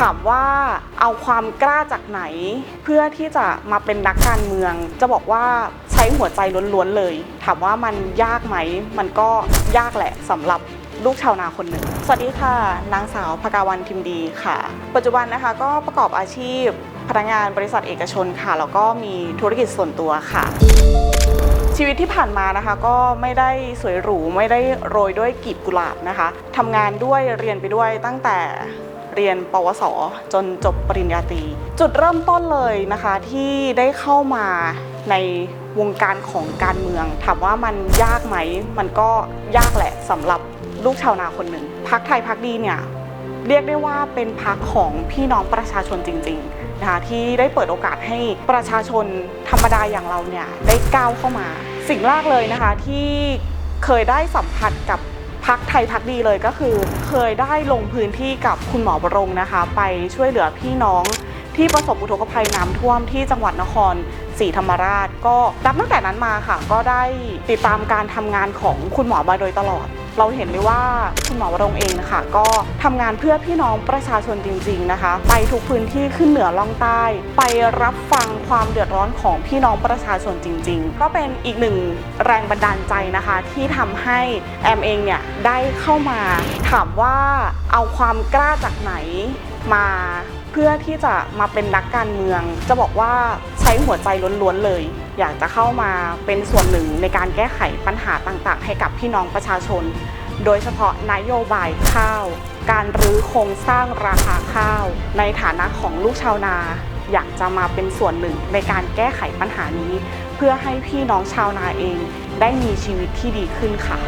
ถามว่าเอาความกล้าจากไหน เพื่อที่จะมาเป็นนักการเมือง จะบอกว่าใช้หัวใจล้วนๆเลย ถามว่ามันยากไหม มันก็ยากแหละสำหรับลูกชาวนาคนหนึ่ง สวัสดีค่ะ นางสาวภกาวันทิมดีค่ะ ปัจจุบันนะคะก็ประกอบอาชีพพนักงานบริษัทเอกชนค่ะ แล้วก็มีธุรกิจส่วนตัวค่ะ ชีวิตที่ผ่านมานะคะก็ไม่ได้สวยหรูไม่ได้โรยด้วยกีบกุหลาบนะคะทำงานด้วยเรียนไปด้วยตั้งแต่เรียนปวส จนจบปริญญาตรีจุดเริ่มต้นเลยนะคะที่ได้เข้ามาในวงการของการเมือง ถามว่ามันยากไหม มันก็ยากแหละสำหรับลูกชาวนาคนหนึ่งพักไทยพักดีเนี่ยเรียกได้ว่าเป็นพักของพี่น้องประชาชนจริงๆนะคะที่ได้เปิดโอกาสให้ประชาชนธรรมดาอย่างเราเนี่ยได้ก้าวเข้ามา สิ่งแรกเลยนะคะที่เคยได้สัมผัสกับพักไทยพักดีเลยก็คือ เคยได้ลงพื้นที่กับคุณหมอบรงนะคะ ไปช่วยเหลือพี่น้องที่ประสบอุทกภัยน้ำท่วมที่จังหวัดนครศรีธรรมราช ก็นับตั้งแต่นั้นมาค่ะ ก็ได้ติดตามการทำงานของคุณหมอมาโดยตลอด เราเห็นเลยว่าคุณหมอวรงเองนะคะก็ทำงานเพื่อพี่น้องประชาชนจริง ๆนะคะ ไปทุกพื้นที่ขึ้นเหนือล่องใต้ ไปรับฟังความเดือดร้อนของพี่น้องประชาชนจริง ๆ ก็เป็นอีกหนึ่งแรงบันดาลใจนะคะ ที่ทำให้แอมเองเนี่ยได้เข้ามาถามว่าเอาความกล้าจากไหนมาเพื่อที่จะมาเป็นนักการเมือง จะบอกว่า ช้หัวใจล้วนๆเลย อยากจะเข้ามาเป็นส่วนหนึ่งในการแก้ไขปัญหาต่างๆ ให้กับพี่น้องประชาชน โดยเฉพาะนโยบายข้าว การรื้อโครงสร้างราคาข้าว ในฐานะของลูกชาวนา อยากจะมาเป็นส่วนหนึ่งในการแก้ไขปัญหานี้ เพื่อให้พี่น้องชาวนาเองได้มีชีวิตที่ดีขึ้นค่ะ